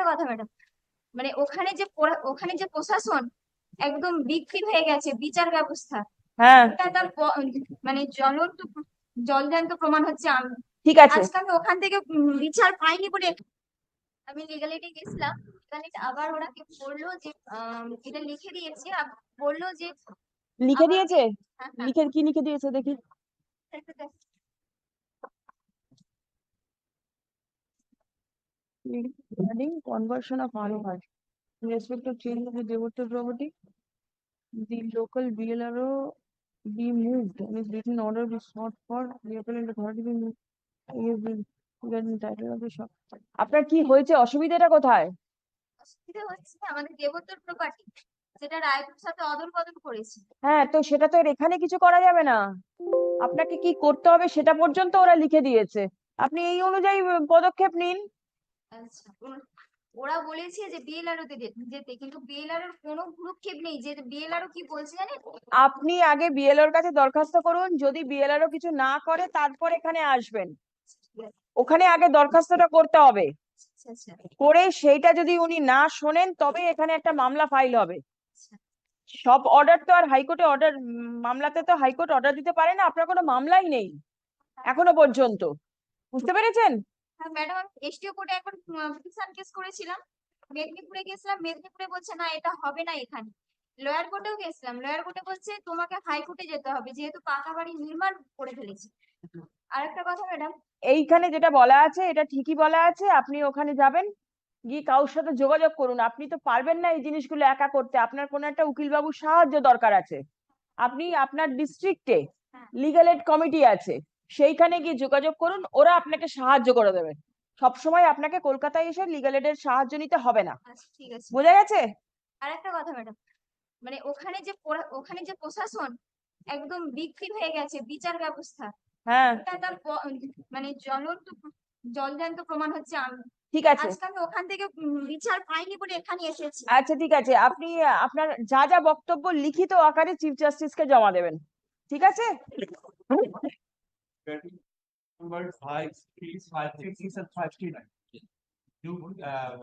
আরেকটা কথা ম্যাডাম মানে ওখানে যে ওখানে যে প্রশাসন একদম বিক্রি হয়ে গেছে বিচার ব্যবস্থা। হ্যাঁ। এটা তার মানে জ্বলন্ত জলজান্ত প্রমাণ হচ্ছে আমি ঠিক আছে। আজকে আমি ওখান থেকে বিচার পাইনি বলে আমি লিগালিটি গেছিলাম লিগালিটি আবার ওরা কি বলল যে এটা লিখে দিয়েছে আর বলল যে লিখে দিয়েছে? হ্যাঁ, হ্যাঁ, লিখে কি লিখে দিয়েছে দেখি একটা দেখ- regarding conversion of ROI in respect of change of the devoted property, the local BLRO be moved and its written order be sought for the appellant authority be moved. is the- title of the shop. আপনার কি হয়েছে অসুবিধাটা কোথায় অসুবিধা হচ্ছে আমাদের দেবতর property যেটা রায়পুর সাথে অদল বদল করেছে হ্যাঁ তো সেটা তো এখানে কিছু করা যাবে না আপনাকে কি করতে হবে সেটা পর্যন্ত ওরা লিখে দিয়েছে আপনি এই অনুযায়ী পদক্ষেপ নিন আচ্ছা ওর- ওরা বলেছে যে বিএলআরও তে যে- যেতে, কিন্তু বিএলআর এর কোনো ভ্রুক্ষেপ নেই, যে বিএলআরও কি বলছে জানেন? আপনি আগে বিএলওর কাছে দরখাস্ত করুন, যদি বিএলআরও কিছু না করে, তারপর এখানে আসবেন। ওখানে আগে দরখাস্তটা করতে হবে। আচ্ছা আচ্ছা করে সেইটা যদি উনি না শোনেন তবে এখানে একটা মামলা ফাইল হবে। আচ্ছা। সব অর্ডার তো আর হাইকোর্টে অর্ডার, মামলাতে তো হাইকোর্ট অর্ডার দিতে পারে না, আপনার কোনো মামলাই নেই। এখনও পর্যন্ত। বুঝতে পেরেছেন? ম্যাডাম আমি এসটিও কোর্টে একবার পিটিশন কেস করেছিলাম। মেদিনীপুরে গেছিলাম মেদিনীপুরে বলছে না এটা হবে না এখানে। লয়ার কোর্টেও গেছিলাম। লয়ার কোর্টে বলছে তোমাকে হাইকোর্টে যেতে হবে যেহেতু পাকা বাড়ি নির্মাণ করে ফেলেছি। আরেকটা কথা ম্যাডাম। এইখানে যেটা বলা আছে এটা ঠিকই বলা আছে। আপনি ওখানে যাবেন গিয়ে কারোর সাথে যোগাযোগ করুন। আপনি তো পারবেন না এই জিনিসগুলো একা করতে। আপনার কোনো একটা উকিল বাবুর সাহায্য দরকার আছে। আপনি আপনার ডিস্ট্রিক্টে হ্যাঁ। লিগাল এড কমিটি আছে। সেইখানে গিয়ে যোগাযোগ করুন ওরা আপনাকে সাহায্য করে দেবে। সবসময় আপনাকে কলকাতায় এসে লিগাল এডের সাহায্য নিতে হবে না। আচ্ছা ঠিক আছে। বোঝা গেছে? আর একটা কথা ম্যাডাম মানে ওখানে যে ওখানে যে প্রশাসন একদম বিক্রি হয়ে গেছে বিচার ব্যবস্থা। হ্যাঁ। তার মানে জ্বলন্ত জলজান্ত প্রমাণ হচ্ছে আমি ঠিক আছে। আজকে আমি ওখান থেকে বিচার পাইনি বলে এখানে এসেছি। আচ্ছা ঠিক আছে। আপনি আপনার যা যা বক্তব্য লিখিত আকারে চিফ জাস্টিসকে জমা দেবেন। ঠিক আছে? 30 number 5, 6, 6, and 5, 3, 9. Uh,